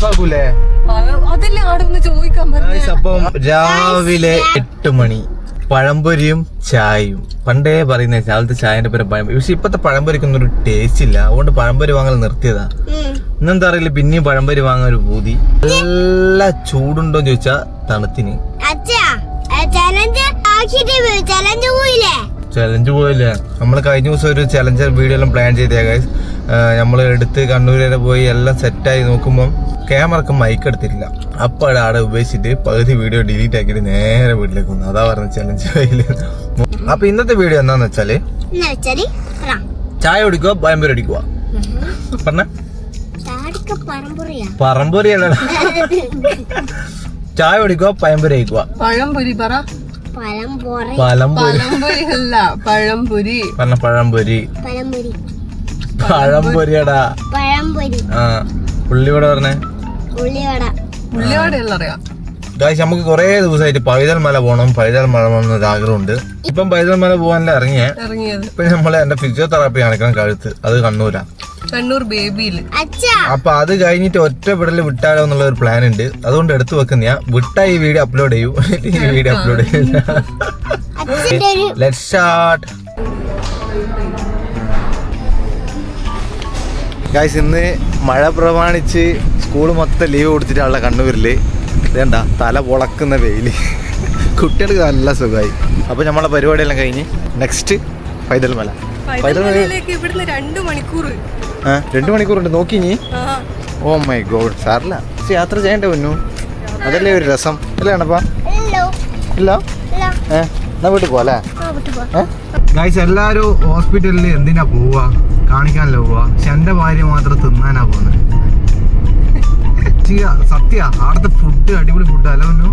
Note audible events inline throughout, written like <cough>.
Close ആക്കൂലേ അതല്ലേ ചോദിക്കാൻ അപ്പം രാവിലെ എട്ട് മണി. പഴംപൊരിയും ചായയും. പണ്ടേ പറയുന്ന രാവിലത്തെ ചായന്റെ പേര് പഴം പക്ഷെ ഇപ്പത്തെ പഴംപൊരിക്കൊന്നും ഒരു ടേസ്റ്റ് ഇല്ല. അതുകൊണ്ട് പഴംപൊരി വാങ്ങൽ നിർത്തിയതാ. ഇന്നെന്താ അറിയില്ല പിന്നെയും പഴംപൊരി വാങ്ങാൻ ഒരു പൂതി. നല്ല ചൂടുണ്ടോന്ന് ചോദിച്ചാ തണുത്തിന്. അച്ഛാ ചലഞ്ച് ചലഞ്ച് പോയില്ലേ? ചലഞ്ച് പോയില്ലേ? നമ്മൾ കഴിഞ്ഞ ദിവസം ഒരു ചലഞ്ചർ വീഡിയോ എല്ലാം പ്ലാൻ ചെയ്തേ ഗൈസ് നമ്മൾ എടുത്ത് കണ്ണൂർ വരെ പോയി എല്ലാം സെറ്റായി നോക്കുമ്പം ക്യാമറക്ക് മൈക്ക് എടുത്തിട്ടില്ല. അപ്പോൾ അവിടെ ഉപയോഗിച്ചിട്ട് പകുതി വീഡിയോ ഡിലീറ്റ് ആക്കിയിട്ട് നേരെ വീട്ടിലേക്ക് വന്നു. അതാ പറഞ്ഞ ചലഞ്ച് പോയില്ല? അപ്പൊ ഇന്നത്തെ വീഡിയോ എന്താന്ന് വെച്ചാൽ പറ. ചായ കുടിക്കുക പയമ്പൂരി അടിക്കുക പറഞ്ഞ. പറമ്പൂരി ചായ കുടിക്കുക പയമ്പൂരി കഴിക്കുക പഴംപൊരി പറ. പഴംപൊരി. പഴംപൊരി. അല്ല പഴംപൊരി. പറഞ്ഞ പഴംപൊരി. പഴംപൊരി. പഴംപൊരിയടാ പഴംപൊരി. ആ ഉള്ളിവട പറഞ്ഞേ. ഉള്ളിവട. ഉള്ളിയോടെയല്ല അറിയാം ഗായ്സ് നമുക്ക് കുറേ ദിവസമായിട്ട് പൈതൽ മല പോകണം പൈതൽ മല പോകണം ഒരു ആഗ്രഹമുണ്ട്. ഇപ്പം പൈതൽ മല പോകാനല്ല ഇറങ്ങിയേ? ഇറങ്ങിയത്. ഇപ്പൊ നമ്മൾ എന്റെ ഫിസിയോതെറാപ്പി കാണിക്കണം കഴുത്ത് അത് കണ്ണൂരാ. കണ്ണൂർ ബേബിയിൽ. അപ്പൊ അത് കഴിഞ്ഞിട്ട് ഒറ്റ വിടൽ വിട്ടാലോ എന്നുള്ള ഒരു പ്ലാൻ ഉണ്ട്. അതുകൊണ്ട് എടുത്തു വെക്കുന്ന വിട്ട ഈ വീഡിയോ അപ്ലോഡ് ചെയ്യൂ. <laughs> ഈ വീഡിയോ അപ്ലോഡ് ചെയ്യും. അച്ഛന്റെ ഒരു ലെറ്റ് സ്റ്റാർട്ട് ഗായ്സ് ഇന്ന് മഴ പ്രമാണിച്ച് സ്കൂൾ മൊത്തം ലീവ് കൊടുത്തിട്ടാണല്ലോ കണ്ണൂരിൽ. ഇതേണ്ട തല പൊളക്കുന്ന വെയിൽ. <laughs> കുട്ടികൾക്ക് നല്ല സുഖമായി. അപ്പൊ നമ്മളെ പരിപാടിയെല്ലാം കഴിഞ്ഞ് നെക്സ്റ്റ് പൈതൽ മല പൈതൽ മലയിലേക്ക് ഇവിടുന്ന് രണ്ട് മണിക്കൂർ രണ്ട് മണിക്കൂറുണ്ട് നോക്കി നീ ഓ മൈ ഗോഡ് സാറില്ല. യാത്ര ചെയ്യണ്ടേ പൊന്നു? അതല്ലേ ഒരു രസം. അല്ലേ അണപ്പാ ഹലോ ഇല്ല? ഹലോ ഏ എന്നാ വീട്ടിൽ പോവാ ആ വിട്ടു പോ ഗൈസ് എല്ലാരും ഹോസ്പിറ്റലിൽ എന്തിനാ പോവാ? കാണിക്കാനല്ലോ പോവാ? പക്ഷെ എന്റെ ഭാര്യ മാത്രം തിന്നാനാ പോകുന്നത് സത്യ സത്യ. അവിടുത്തെ ഫുഡ് അടിപൊളി ഫുഡ് അല്ല ഒന്നു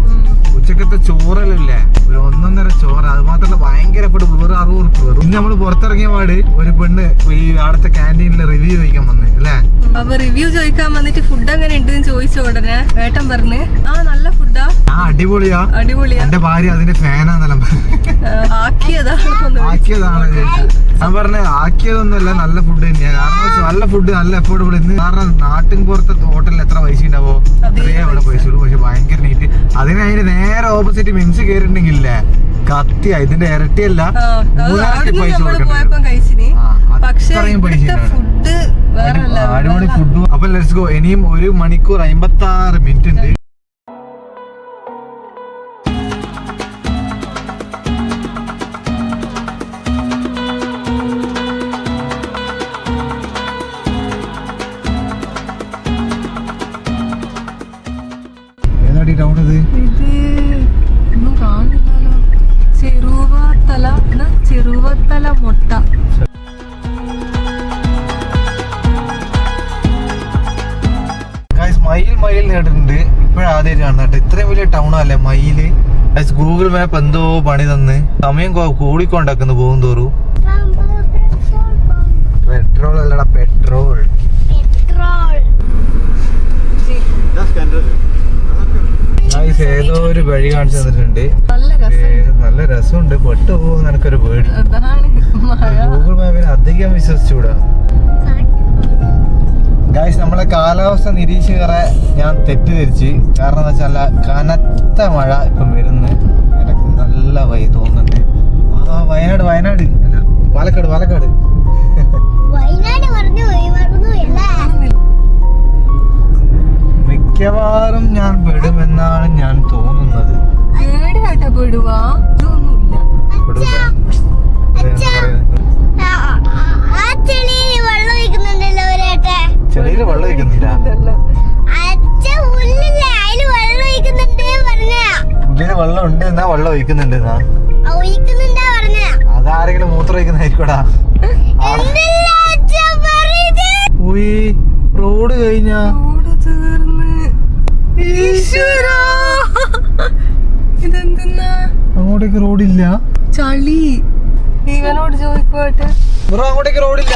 ഉച്ചക്കത്തെ ചോറല്ലേ ഒരു ഒന്നൊന്നര ചോറ്. അത് മാത്രമല്ല ഭയങ്കര പെട്ട് വെറും അറുപത് ഉറുപ്പ് വെറും ഇന്ന് നമ്മൾ പുറത്തിറങ്ങിയ പാട് ഒരു പെണ്ണ് ഈ അവിടുത്തെ ക്യാന്റീനിൽ റിവ്യൂ ചോദിക്കാൻ വന്നേ അല്ലേ? അപ്പൊ റിവ്യൂ ചോദിക്കാൻ വന്നിട്ട് ഫുഡ് എങ്ങനെ ഉണ്ടെന്ന് ചോദിച്ച ഉടനെ വേട്ടൻ പറഞ്ഞു ആ നല്ല ഫുഡാ ആ അടിപൊളിയാ. അടിപൊളിയാ. എന്റെ ഭാര്യ അതിന്റെ ഫാനാന്നെല്ലാം ആക്കിയതാണ് ഞാൻ പറഞ്ഞ ആക്കിയതൊന്നുമല്ല നല്ല ഫുഡ് തന്നെയാ. കാരണം നല്ല ഫുഡ് നല്ല എഫോർഡബിൾ ഇന്ന് കാരണം നാട്ടിൻ പുറത്തെ ഹോട്ടലിൽ എത്ര പൈസ ഉണ്ടാവോ? അത്രേ അവിടെ പൈസ ഉള്ളൂ പക്ഷെ ഭയങ്കര നീറ്റ് അതിന് അതിന് നേരെ ഓപ്പോസിറ്റ് മിംസ് കയറിയിട്ടുണ്ടെങ്കിലേ കത്തിയ ഇതിന്റെ ഇരട്ടിയല്ല. പൈസ അടിപൊളി ഫുഡും അപ്പൊ ലെറ്റ്സ് ഗോ ഇനിയും ഒരു മണിക്കൂർ അമ്പത്തി ആറ് മിനിറ്റ് ഉണ്ട്. ചെറുവത്തല മുട്ട. മയിൽ മയിൽ നേടിട്ടുണ്ട് ഇപ്പോഴും ആദ്യമായിട്ട് കാണുന്ന കേട്ടോ. ഇത്രയും വലിയ ടൗൺ അല്ലേ മയിൽ? ഗൂഗിൾ മാപ്പ് എന്തോ പണി തന്ന്. സമയം കൂടിക്കൊണ്ടാക്കുന്നു പോകും തോറും പെട്രോൾ അല്ലടാ പെട്രോൾ ഏതോ ഒരു വഴി കാണിച്ചു തന്നിട്ടുണ്ട്. നല്ല രസം നല്ല രസമുണ്ട്. പെട്ടു പോകുന്ന എനിക്കൊരു പേടി. ഗൂഗിൾ മാപ്പിന് അധികം വിശ്വസിച്ചുകൂടാ. ഗായ്സ് നമ്മളെ കാലാവസ്ഥ നിരീക്ഷകരെ ഞാൻ തെറ്റിദ്ധരിച്ച്. കാരണം എന്താ വെച്ചാൽ കനത്ത മഴ ഇപ്പം വരുന്നു. എനിക്ക് നല്ല വൈ തോന്നുന്നുണ്ട്. ആ വയനാട് വയനാട്. അല്ല പാലക്കാട് പാലക്കാട്. മിക്കവാറും ഞാൻ പെടുമെന്നാണ് ഞാൻ തോന്നുന്നത്. പെടുവാ. പെടുവാ ആ വെള്ളം ഒഴിക്കുന്നില്ല അതിൽ വെള്ളം ഉണ്ട് എന്നാ വെള്ളം ഒഴിക്കുന്നുണ്ട് എന്നാ അതാരെങ്കിലും മൂത്രം ഒഴിക്കുന്നതായിരിക്കടാ ഉയ് റോഡ് കഴിഞ്ഞാ ഇതെന്തെന്നാ അങ്ങോട്ടേക്ക് റോഡില്ല ചളി ഇവനോട് ചോദിക്കുവായിട്ട്. ബ്രോ അങ്ങോട്ടേക്ക് റോഡില്ല.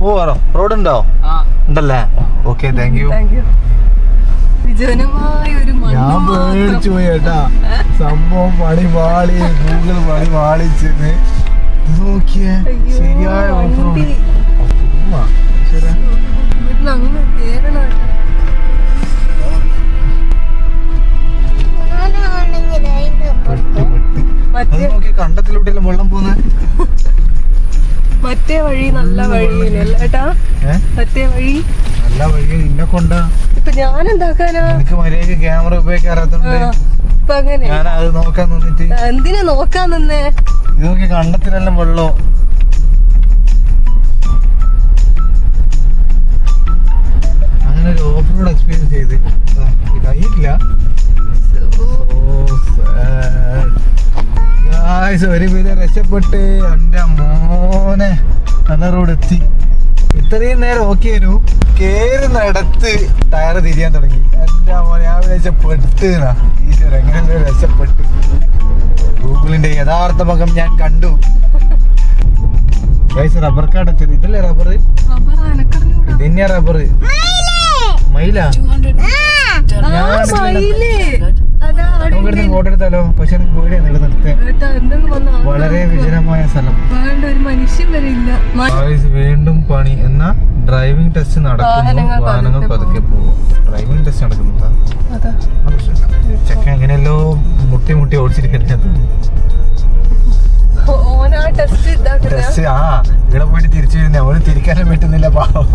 പോവാറോ റോഡുണ്ടോ? ഉണ്ടല്ലേ? ഓക്കെ താങ്ക് യു ഞാൻ. പേടിച്ചു പോയി കേട്ടാ സംഭവം പണി പാളി ഗൂഗിൾ പണി പാളിച്ചെന്ന് ഇത് നോക്കിയേ ശരിയായ ഓഫർ നോക്കി കണ്ടത്തിലൂടെയല്ലേ വെള്ളം പോകുന്നത് മറ്റേ വഴി നല്ല വഴിയില്ല ഏട്ടാ? ഏഹ് മറ്റേ വഴി? നല്ല വഴി നിന്നെ കൊണ്ടാ. ഇപ്പൊ ഞാൻ എന്താക്കാനാ എനിക്ക് മര്യാദയ്ക്ക് ക്യാമറ ഉപയോഗിക്കാറാത്തോണ്ട് ആ, ഞാൻ അത് നോക്കാൻ നിന്നിട്ട്. എന്തിനാ നോക്കാൻ നിന്നേ? ഇത് നോക്കി കണ്ടത്തിലെല്ലാം വെള്ളോ? അങ്ങനെ ഒരു ഓഫ് റോഡ് എക്സ്പീരിയൻസ് ചെയ്ത് കഴിയില്ല ഗായ്സ് ഒരുവിധം രക്ഷപ്പെട്ട് എന്റെ മോനെ നല്ല റോഡ് എത്തി ഇത്രയും നേരം ഓക്കെ ആയിരുന്നു. കയറുന്ന ഇടത്ത് ടയർ തിരിയാൻ തുടങ്ങി. എന്റെ മോനെ ഞാൻ രക്ഷപ്പെട്ട് ഈശ്വര എങ്ങനെ രക്ഷപ്പെട്ട്. ഗൂഗിളിന്റെ യഥാർത്ഥ മുഖം ഞാൻ കണ്ടു. റബ്ബർ എത്തി ഇതല്ലേ റബ്ബർ ഇതന്നെയാ റബ്ബർ മയില? നമുക്കിടുന്ന് ഫോട്ടോ എടുത്താലോ? പക്ഷെ പേടിയാണ് ഇവിടെ നിർത്തേ വളരെ വിജനമായ സ്ഥലം. വേണ്ട മനുഷ്യൻ വീണ്ടും പണി. എന്നാ? ഡ്രൈവിംഗ് ടെസ്റ്റ് നടക്കുന്നു. വാഹനങ്ങൾ പതുക്കെ പോകും. ഡ്രൈവിംഗ് ടെസ്റ്റ് നടക്കുന്നുണ്ടോ? ചെക്കൻ എങ്ങനെയല്ലോ മുട്ടി മുട്ടി ഓടിച്ചിരിക്കുന്നത് ടെസ്റ്റ് ആ ഇവിടെ പോയിട്ട് തിരിച്ചു വരുന്നേ. അവന് തിരിക്കാനും പറ്റുന്നില്ല പാവം.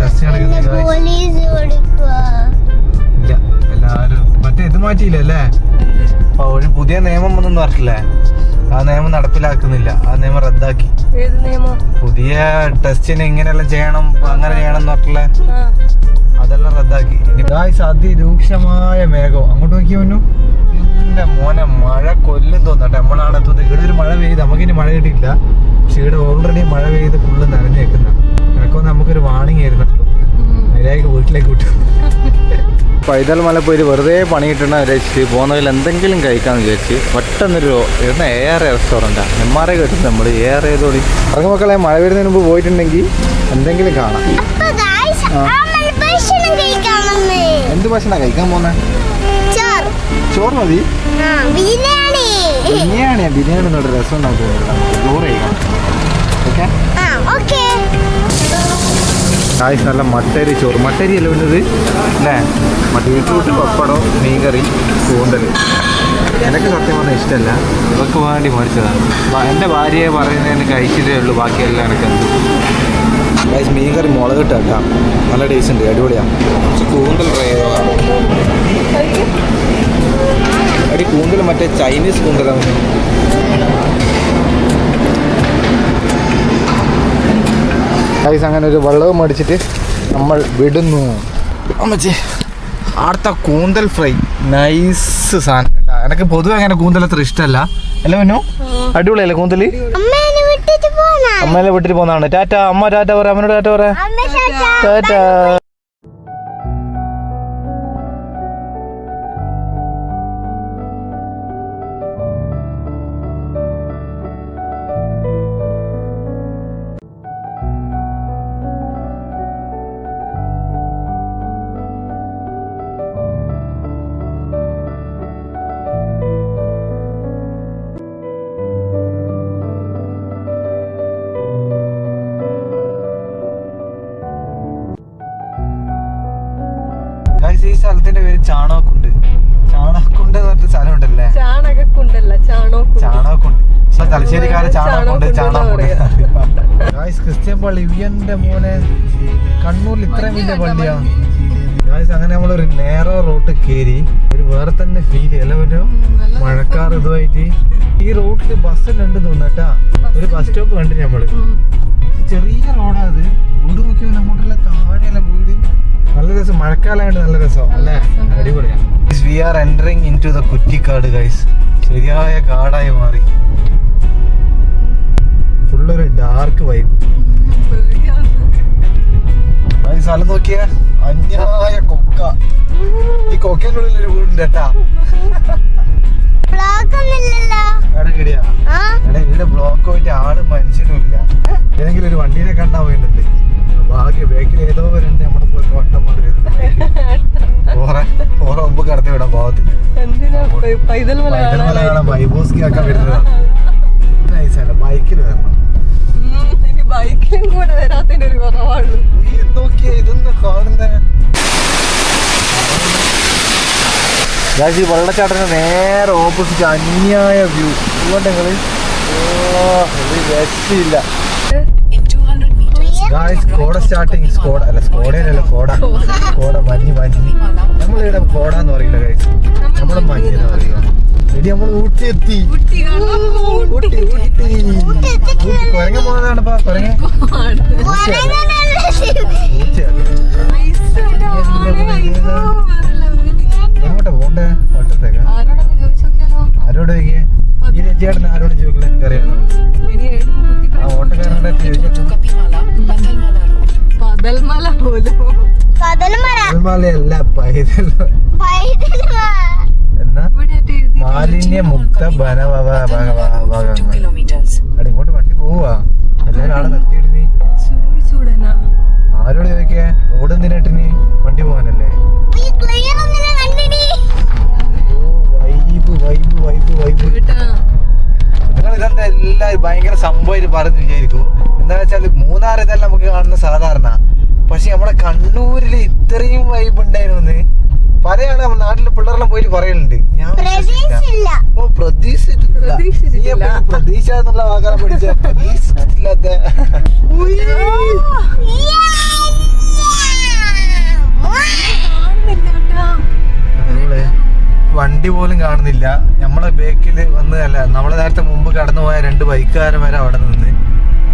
ടെസ്റ്റ് ഇല്ല എല്ലാരും. മറ്റേ ഇത് മാറ്റിയില്ല അല്ലേ? അപ്പൊ ഒരു പുതിയ നിയമം ഒന്നും പറഞ്ഞില്ലേ ആ നിയമം നടപ്പിലാക്കുന്നില്ല. ആ നിയമം റദ്ദാക്കി. ഏത് നിയമം? പുതിയ ടെസ്റ്റിന് ഇങ്ങനെയെല്ലാം ചെയ്യണം അങ്ങനെ ചെയ്യണം എന്ന് പറഞ്ഞില്ല ആ. അതെല്ലാം റദ്ദാക്കി. അതിരൂക്ഷമായ മേഘം. അങ്ങോട്ട് നോക്കി വന്നു എന്റെ മോനെ മഴ കൊല്ലും തോന്നട്ടെ നമ്മളാണ് എത്തുന്നത് ഇവിടെ ഒരു മഴ പെയ്ത് നമുക്കിനി മഴ കിട്ടിയില്ല പക്ഷെ ഇവിടെ ഓൾറെഡി മഴ പെയ്ത് ഫുള്ള് നനഞ്ഞേക്കുന്ന. എനക്കൊന്ന് നമുക്കൊരു വാണിംഗ് ആയിരുന്നു. മര്യാദയ്ക്ക് വീട്ടിലേക്ക് വിട്ടു. പൈതൽ മല പോയി വെറുതെ പണി കിട്ടണ വിചാരിച്ച് പോകുന്നതിൽ എന്തെങ്കിലും കഴിക്കാന്ന് വിചാരിച്ച് പെട്ടെന്നൊരു ഇരുന്ന എ ആർ റെസ്റ്റോറന്റാണ് എം ആർ ഐ കിട്ടുന്നത് നമ്മൾ എ ആർ ഏതോടി പറഞ്ഞ മക്കളെ മഴ വരുന്നതിന് മുമ്പ് പോയിട്ടുണ്ടെങ്കിൽ എന്തെങ്കിലും കാണാം. എന്ത് ഭക്ഷണം കഴിക്കാൻ പോകുന്നേ ചോറ് മതി. ആ ബിരിയാണി. ബിരിയാണിയാ ബിരിയാണി എന്നോട് രസം ഉണ്ടാവും ചോറ് കഴിക്കാം ഓക്കെ? ആ ഓക്കെ. ആയിസ് നല്ല മട്ടരി ചോറ്. മട്ടരി അല്ല വേണ്ടത്? അല്ലേ? ബീട്രൂട്ട് പപ്പടം മീൻകറി കൂന്തൽ. എനിക്ക് സത്യം പറഞ്ഞാൽ ഇഷ്ടമല്ല ഇവർക്ക് വേണ്ടി മേടിച്ചതാണ്. ബ- എന്റെ ഭാര്യയെ പറയുന്നതിന് കഴിച്ചിട്ടേ ഉള്ളൂ. ബാക്കിയെല്ലാം എനിക്ക് എന്ത്. ഗൈസ് മീൻകറി മുളക് ഇട്ടാ നല്ല ടേസ്റ്റ് ഉണ്ട്. അടിപൊളിയാണ് കുറച്ച് കൂന്തൽ ട്രൈ ചെയ്തതാണ് അടി കൂന്തൽ മറ്റേ ചൈനീസ് കൂന്തലാണ് ഗൈസ് അങ്ങനെ ഒരു വെള്ളവും മേടിച്ചിട്ട് നമ്മൾ വിടുന്നു. അമ്മച്ചി അടുത്ത കൂന്തൽ ഫ്രൈ. നൈസ് സാധനം കേട്ടോ. എനിക്ക് പൊതുവെ അങ്ങനെ കൂന്തൽ അത്ര ഇഷ്ടമല്ല. അല്ല മനു? അടിപൊളിയല്ലേ കൂന്തൽ അമ്മേനെ വിട്ടിട്ട് പോന്നാണ്. ടാറ്റ അമ്മ ടാറ്റ പറ അമ്മനോട് ടാറ്റ പറ. ടാറ്റാ. തലശ്ശേരിക്കാരെ ഗായ്സ് ക്രിസ്ത്യൻ പള്ളി ഇവന്റെ മോനെ. കണ്ണൂരിൽ ഇത്രയും വലിയ പള്ളിയാ. ഗായ്സ് അങ്ങനെ നമ്മൾ ഒരു നേരോ റോട്ട് കയറി. ഒരു വേറെ തന്നെ ഫീൽ അല്ല ഒരു മഴക്കാർ ഇതുമായിട്ട് ഈ റോട്ടിൽ ബസ് രണ്ട് തോന്നട്ടാ ഒരു ബസ് സ്റ്റോപ്പ് കണ്ടു നമ്മൾ. ചെറിയ റോഡാ അത്. വീട് നോക്കിയാൽ അങ്ങോട്ടുള്ള താഴെയല്ല വീട്. നല്ല രസം. മഴക്കാലമായിട്ട് നല്ല രസം. അല്ലേ? അടിപൊളിയാണ് we are entering into the Kuttikkad guys ശരിയായ കാടായി മാറി. സ്ഥലം നോക്കിയ അന്യായ കൊക്ക. ഈ കൊക്കേന്റെ ഉള്ളിൽ ഒരു വീടുണ്ട് കേട്ടാ. ബ്ലോക്ക് ഇവിടെ പോയിട്ട് ആൾ മനുഷ്യനും ഇല്ല ഏതെങ്കിലും ഒരു വണ്ടീനെ കണ്ടാ പോയിട്ടുണ്ട് ഭാഗ്യ ബേക്കിൽ ഏതോ വരുന്നുണ്ട് നമ്മുടെ പോലത്തെ വട്ടം ഓറ മുമ്പ് കടത്തി വിടാം ആക്കാൻ വരുന്നതാണ് നൈസാണ് ബൈക്കിൽ വരണം. ഇനി ബൈക്കിലും കൂടെ വരാത്തതിന്റെ ഒരു കുറവാണു ഗായ്സ് ഈ വെള്ളച്ചാട്ടത്തിന് നേരെ ഓപ്പോസിറ്റ് അന്യായ വ്യൂ ഒരു രക്ഷയില്ല. ഗായ്സ് കോട സ്റ്റാർട്ടിങ് സ്കോഡ അല്ല സ്കോഡയിലല്ല കോട. കോട മഞ്ഞ് മഞ്ഞ്. നമ്മളിവിടെ കോട എന്ന് പറയില്ല ഗായ്സ് നമ്മൾ മഞ്ഞെന്ന് പറയുക ഇടി നമ്മൾ ഊട്ടി എത്തി ഊട്ടി. ഊട്ടി കുരങ്ങ പോകുന്നതാണ് ഇപ്പൊ കുരങ്ങ. എങ്ങോട്ടാ ചോദിക്കേ ഈ ചേട്ടൻ ആരോട് ചോദിക്കില്ല ഇനി കുട്ടി ആ ഓട്ടക്കാരനോട് പതൽമല പോലും. മലയല്ല പൈതൽ എന്നാ? മാലിന്യ മുക്ത വന ഭാഗങ്ങൾ അവിടെ ഇങ്ങോട്ട് വണ്ടി പോവാ. എല്ലാരും ആടെ നിർത്തിയിട്ട് നീ. ചോദിച്ചൂടനാ ആരോട് ചോദിക്കേ? റോഡ് നീ വണ്ടി പോകാനല്ലേ? ഇതെന്താ എല്ലാവരും ഭയങ്കര സംഭവമായിട്ട് പറഞ്ഞു വിചാരിക്കും. എന്താ വെച്ചാൽ മൂന്നാർ ഇതെല്ലാം നമുക്ക് കാണുന്ന സാധാരണ. പക്ഷെ നമ്മുടെ കണ്ണൂരിൽ ഇത്രയും വൈബ് ഉണ്ടായിരുന്നു പറയാണ് നമ്മുടെ നാട്ടിലെ പിള്ളേരെല്ലാം പോയിട്ട് പറയലുണ്ട്. ഞാൻ. ഓ പ്രതീക്ഷിച്ചിട്ടില്ല. പ്രതീക്ഷ എന്നുള്ള വാക്കാണ് പഠിച്ച. പ്രതീക്ഷിച്ചിട്ടില്ലാത്ത. നമ്മൾ വണ്ടി പോലും കാണുന്നില്ല. നമ്മളെ ബേക്കിൽ വന്ന് അല്ല നമ്മളെ നേരത്തെ മുമ്പ് കടന്നു പോയ രണ്ട് ബൈക്കുകാരൻ വരെ അവിടെ നിന്ന്.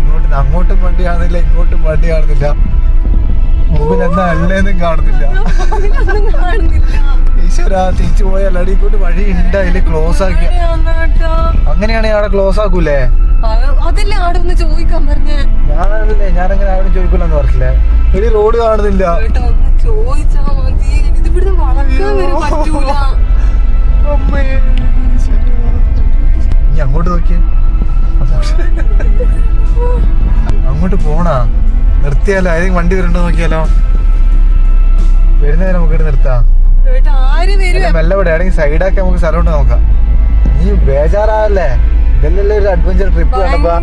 ഇങ്ങോട്ട് അങ്ങോട്ടും വണ്ടി കാണുന്നില്ല ഇങ്ങോട്ടും വണ്ടി കാണുന്നില്ല. മുമ്പിൽ എന്താ അല്ലേന്നും കാണുന്നില്ല. ഈശ്വര തിരിച്ചു പോയാൽ അടിക്കൂട്ട് വഴി ഉണ്ട് അതിൽ ക്ലോസ് ആക്കി. അങ്ങനെയാണെങ്കിൽ അവിടെ ക്ലോസ് ആക്കൂലേ? അതല്ലേ അവിടെ ഒന്ന് ചോദിക്കാൻ പറഞ്ഞേ? ഞാനല്ലേ ഞാനങ്ങനെ അവിടെ ചോദിക്കൂലെന്ന് പറഞ്ഞില്ലേ ഒരു റോഡ് കാണുന്നില്ല. ചോദിച്ചാ മതി. ഇത് ഇവിടുന്ന് വളക്കാൻ പറ്റൂല. ഇനി അങ്ങോട്ട് നോക്കിയേ. അങ്ങോട്ട് പോണാ. നിർത്തിയാലോ? ആരെയും വണ്ടി വരണ്ടോ നോക്കിയാലോ? വരുന്നതിന് നമുക്ക് നിർത്താം. മെല്ലെ ഇവിടെ ഏതെങ്കിലും സൈഡാക്കി നമുക്ക് സ്ഥലമുണ്ട് നോക്കാം. നീ ബേജാറാവല്ലേ? ഇതല്ലല്ലേ ഒരു അഡ്വഞ്ചർ ട്രിപ്പ് കണ്ടപ്പാ.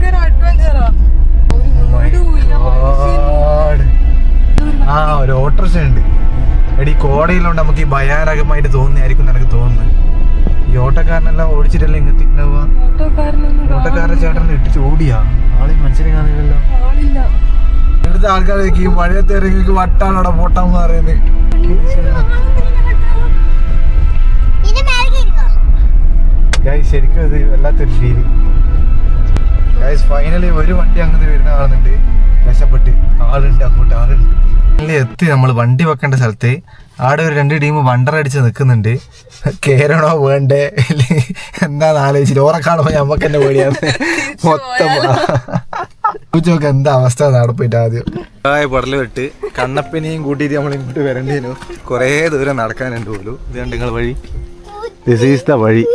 ആ. ഒരു ഓട്ടോറിക്ഷ ഉണ്ട് എടി കോടയിലുണ്ട്. നമുക്ക് ഈ ഭയാനകമായിട്ട് തോന്നിയായിരിക്കും എനിക്ക് തോന്നുന്നത് ഈ ഓട്ടോക്കാരനെല്ലാം ഓടിച്ചിട്ടല്ലേ ഇങ്ങ് തിന്നുക ഓട്ടോക്കാരൻ ചേട്ടൻ ഇട്ടിച്ച് ഓടിയാ? ആളെ മനുഷ്യനെ കാണില്ലല്ലോ ഇവിടുത്തെ ആൾക്കാർ ഈ മഴയത്ത് ഇറങ്ങി വട്ടാണോടെ പൊട്ടാന്ന് പറയുന്നത് ഗൈസ് ശരിക്കും ഇത് വല്ലാത്തൊരു ഫീൽ ഗൈസ് ഫൈനലി ഒരു വണ്ടി അങ്ങോട്ട് വരുന്ന കാണുന്നുണ്ട്. രക്ഷപ്പെട്ട്. ആളുണ്ട് അങ്ങോട്ട് ആളുണ്ട്. എത്തി നമ്മൾ വണ്ടി വെക്കേണ്ട സ്ഥലത്ത് ആടെ ഒരു രണ്ട് ടീം വണ്ടർ അടിച്ച് നിൽക്കുന്നുണ്ട് കേരളോ വേണ്ടേ? അല്ലെങ്കിൽ എന്താന്ന് ആലോചിച്ചിട്ട് ഓറെ കാണുമ്പോൾ നമുക്ക് തന്നെ പേടിയാണ്. മൊത്തം ചോദിച്ചോക്ക് എന്താ അവസ്ഥ അവിടെ പോയിട്ട് ആദ്യം. പടൽ വിട്ട്. കണ്ണപ്പനെയും കൂട്ടിയിട്ട് നമ്മൾ ഇങ്ങോട്ട് വരണ്ടേനു. കുറേ ദൂരം നടക്കാനുണ്ട് പോലും. ഇത് നിങ്ങൾ വഴി. ദിസ് ഈസ് ദ വഴി.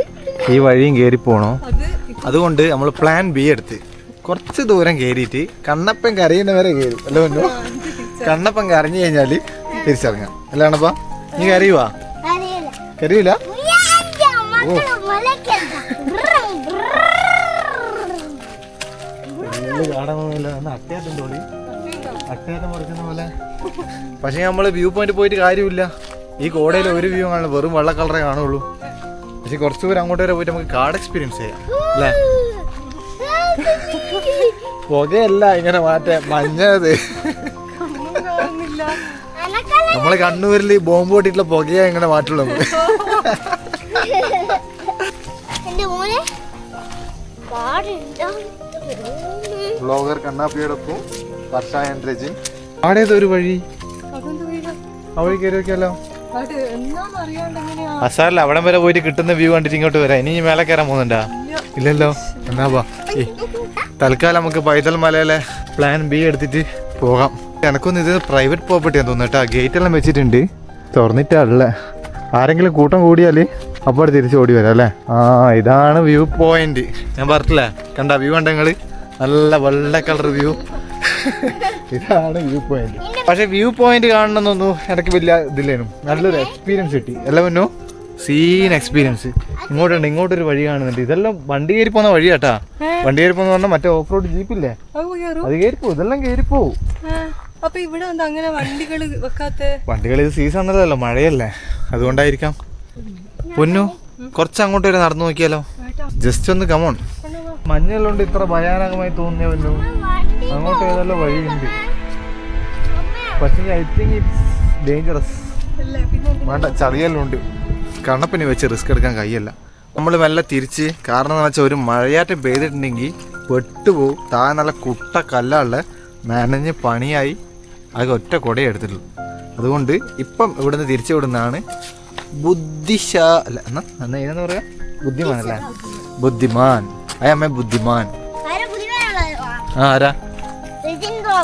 ഈ വഴിയും കയറി പോണോ? അതുകൊണ്ട് നമ്മൾ പ്ലാൻ ബി എടുത്ത്. കുറച്ച് ദൂരം കയറിയിട്ട് കണ്ണപ്പൻ കരയുന്നവരെ കയറി അല്ല പൊന്നു കണ്ണപ്പൻ കരഞ്ഞു കഴിഞ്ഞാൽ തിരിച്ചറങ്ങാം അല്ലാണപ്പാ? നീ കരയുവാ? കരയൂല ഓ പക്ഷെ നമ്മൾ വ്യൂ പോയിന്റ് പോയിട്ട് കാര്യമില്ല. ഈ കോടയിൽ ഒരു വ്യൂ കാണില്ല വെറും വെള്ള കളറേ കാണുള്ളൂ. പക്ഷെ കുറച്ചു ദൂരം അങ്ങോട്ട് വരെ പോയിട്ട് നമുക്ക് കാട് എക്സ്പീരിയൻസ് ചെയ്യാം. അല്ലേ? പുകയല്ല ഇങ്ങനെ മാറ്റേ. മഞ്ഞത്. നമ്മളെ കണ്ണൂരിൽ ഈ ബോംബ് പൊട്ടിയിട്ടുള്ള പുകയാ ഇങ്ങനെ മാറ്റുള്ളൂ. നമുക്ക് മോനെ പാടുണ്ടോ? ബ്ലോഗർ കണ്ണാപ്പിയോടൊപ്പം വർഷായൻ രജിൻ ആടേത് ഒരു വഴി? അവഴി കയറി വെക്കാലോ അസാറില്ല അവിടം വരെ പോയിട്ട് കിട്ടുന്ന വ്യൂ കണ്ടിട്ട് ഇങ്ങോട്ട് വരാം. ഇനി ഈ മേലെ കയറാൻ പോകുന്നുണ്ടാ? ഇല്ലല്ലോ. എന്നാ വാ. തൽക്കാലം നമുക്ക് പൈതൽ മലയിലെ പ്ലാൻ ബി എടുത്തിട്ട് പോകാം. എനക്കൊന്നും ഇത് പ്രൈവറ്റ് പ്രോപ്പർട്ടിയാ തോന്നുന്നു കേട്ടോ. ഗേറ്റ് എല്ലാം വെച്ചിട്ടുണ്ട്. തുറന്നിട്ടല്ല? ആരെങ്കിലും കൂട്ടം കൂടിയാൽ അപ്പോൾ തിരിച്ച് ഓടി വരാം അല്ലേ? ആ ഇതാണ് വ്യൂ പോയിന്റ് ഞാൻ പറഞ്ഞില്ലേ കണ്ട വ്യൂ കണ്ട നിങ്ങൾ? നല്ല വെള്ള കളർ വ്യൂ ഇതാണ് വ്യൂ പോയിന്റ് പക്ഷെ വ്യൂ പോയിന്റ് കാണണമെന്നൊന്നും എനിക്ക് വലിയ ഇതില്ലേനും. നല്ലൊരു എക്സ്പീരിയൻസ് കിട്ടി. അല്ല മുന്നോ സീൻ എക്സ്പീരിയൻസ് ഇങ്ങോട്ടുണ്ട് ഇങ്ങോട്ടൊരു വഴി കാണുന്നുണ്ട്. ഇതെല്ലാം വണ്ടി കയറി പോകുന്ന വഴിയാട്ടാ. വണ്ടി കയറി പോകുന്ന പറഞ്ഞാൽ മറ്റേ ഓഫ് റോഡ് ജീപ്പില്ലേ അത് കയറിപ്പോ ഇതെല്ലാം കയറി പോവും. അപ്പൊ ഇവിടെ എന്താ അങ്ങനെ വണ്ടികൾ വെക്കാത്ത? വണ്ടികൾ ഇത് സീസൺ അല്ലല്ലോ മഴയല്ലേ. അതുകൊണ്ടായിരിക്കാം. പൊന്നു കുറച്ച് അങ്ങോട്ട് വരെ നടന്നു നോക്കിയാലോ? ജസ്റ്റ് ഒന്ന് കമോൺ മഞ്ഞുള്ളതുകൊണ്ട് ഇത്ര ഭയാനകമായി തോന്നിയ പൊന്നു. അങ്ങോട്ട് ഏതല്ലോ വഴിയുണ്ട്. പക്ഷേ ഐ തിങ്ക് ഇറ്റ്സ് ഡേഞ്ചറസ് വേണ്ട ചതിയെല്ലാം ഉണ്ട്. കണ്ണപ്പിന് വെച്ച് റിസ്ക് എടുക്കാൻ കഴിയല്ല. നമ്മൾ മെല്ലെ തിരിച്ച് കാരണം എന്ന് വെച്ചാൽ ഒരു മഴയാറ്റം പെയ്തിട്ടുണ്ടെങ്കിൽ പെട്ടുപോകും താഴെ നല്ല കുട്ട കല്ലുള്ള നനഞ്ഞ് പണിയായി. ആകെ ഒറ്റ കുടയേ എടുത്തിട്ടുള്ളൂ. അതുകൊണ്ട് ഇപ്പം ഇവിടുന്ന് തിരിച്ചു വിടുന്നതാണ് ബുദ്ധിശ അല്ല എന്നാ എന്നാ ഏതെന്ന് പറയാ? ബുദ്ധിമാൻ. അല്ലേ ബുദ്ധിമാൻ. അയമ്മ ബുദ്ധിമാൻ ആരാ? ആ.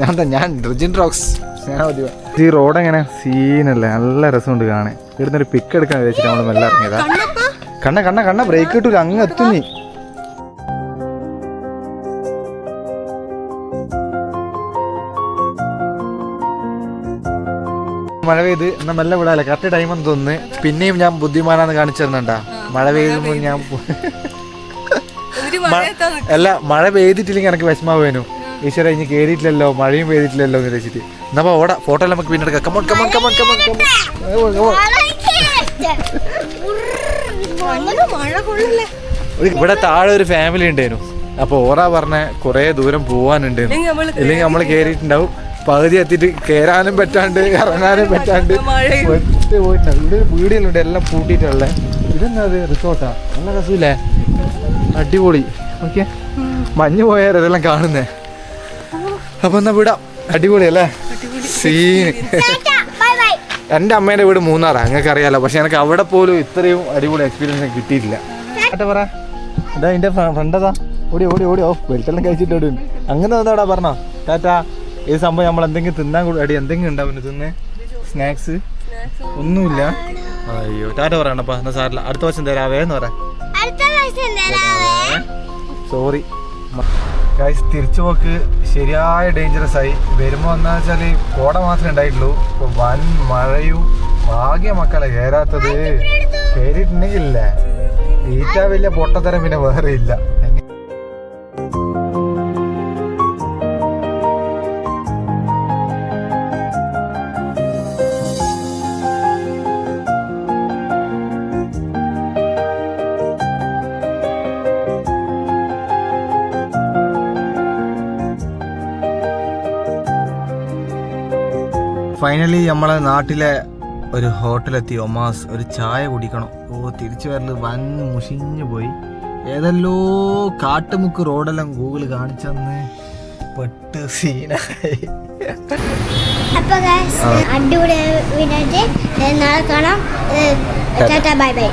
ഞാൻ ഞാൻ റിജിൻ റോക്സ്. ഞാൻ ബുദ്ധിമാൻ ഈ റോഡ് എങ്ങനെ സീനല്ലേ? നല്ല രസമുണ്ട് കാണാൻ. ഇവിടുന്ന് ഒരു പിക്ക് എടുക്കാൻ വെച്ചിട്ട് നമ്മൾ മെല്ലെ ഇറങ്ങിയതാ. കണ്ണ കണ്ണ കണ്ണ. ബ്രേക്ക് കിട്ടൂല അങ്ങ് എത്തുന്നി മഴ പെയ്ത് എന്നാ മെല്ലെ വിടാല്ലേ? കറക്റ്റ് ടൈം എന്ന് തോന്നുന്നു. പിന്നെയും ഞാൻ ബുദ്ധിമാനാന്ന് കാണിച്ചു തരുന്നുണ്ടാ മഴ പെയ്യുമ്പോൾ ഞാൻ അല്ല മഴ പെയ്തിട്ടില്ലെങ്കിൽ എനിക്ക് വിഷമാവേനു. ഈശ്വര ഇനി കേറിയിട്ടില്ലല്ലോ മഴയും പെയ്തിട്ടില്ലല്ലോ എന്ന് വെച്ചിട്ട് എന്നാ ഓടാ ഫോട്ടോ നമുക്ക് പിന്നെ എടുക്കാം come on come on come on come on come on ഇവിടെ താഴെ ഒരു ഫാമിലി ഉണ്ടായിരുന്നു അപ്പൊ ഓറാ പറഞ്ഞ കുറെ ദൂരം പോവാനുണ്ടായിരുന്നു ഇല്ലെങ്കിൽ നമ്മൾ ഇല്ലെങ്കിൽ നമ്മൾ കേറിയിട്ടുണ്ടാവും. പകുതി എത്തിയിട്ട് കേറാനും പറ്റാണ്ട് ഇറങ്ങാനും പറ്റാണ്ട്. ഒറ്റ പോയിട്ടുണ്ട് ഇവിടെ വീടുകളുണ്ട് എല്ലാം പൂട്ടിയിട്ടുള്ള. ഇതെന്നാ അത് റിസോർട്ടാ നല്ല രസമില്ലേ? അടിപൊളി. ഓക്കെ. മഞ്ഞ് പോയാൽ ഇതെല്ലാം കാണുന്നേ? അപ്പൊ എന്നാ വിടാം. അടിപൊളി അല്ലേ? സീന്. Tata, bye bye. എന്റെ അമ്മേന്റെ വീട് മൂന്നാറാ നിങ്ങൾക്ക് അറിയാലോ പക്ഷെ എനിക്ക് അവിടെ പോലും ഇത്രയും അടിപൊളി എക്സ്പീരിയൻസ് കിട്ടിയിട്ടില്ല. കേട്ടോ പറ. അതാ എന്റെ അതാ ഓടി ഓടി ഓടി. ഓ വെളിച്ചെല്ലാം കഴിച്ചിട്ട് ഓടി. അങ്ങനെ വന്നോടാ പറഞ്ഞോ. ടാറ്റാ. ഈ സംഭവം നമ്മൾ എന്തെങ്കിലും തിന്നാൻ കൂടി അടി എന്തെങ്കിലും ഉണ്ടാവും തിന്ന്. സ്നാക്സ് ഒന്നുമില്ല. അയ്യോ ടാറ്റ പറയണപ്പാ. എന്നാ സാറില്ല അടുത്ത വർഷം തരാവേ എന്ന് പറയാം. സോറി ഗൈസ് തിരിച്ചു പോക്ക്. ശരിയായ ഡേഞ്ചറസ് ആയി. വരുമ്പോൾ എന്താ വെച്ചാൽ കോട മാത്രമേ ഉണ്ടായിട്ടുള്ളൂ. ഇപ്പൊ വൻ മഴയും ഭാഗ്യ മക്കളെ കയറാത്തത് കയറിയിട്ടുണ്ടെങ്കിലേ ഈറ്റ വലിയ പൊട്ടത്തരം പിന്നെ വേറെ ഇല്ല. ഫൈനലി നമ്മളെ നാട്ടിലെ ഒരു ഹോട്ടലെത്തി ഒമാസ് ഒരു ചായ കുടിക്കണം. ഓ തിരിച്ചു വരൽ വൻ മുഷിഞ്ഞു പോയി. ഏതല്ലോ കാട്ടുമുക്ക് റോഡെല്ലാം ഗൂഗിൾ കാണിച്ചെന്ന്. പെട്ട് സീനായി. അടിപൊളി നാളെ കാണാം. Bye bye.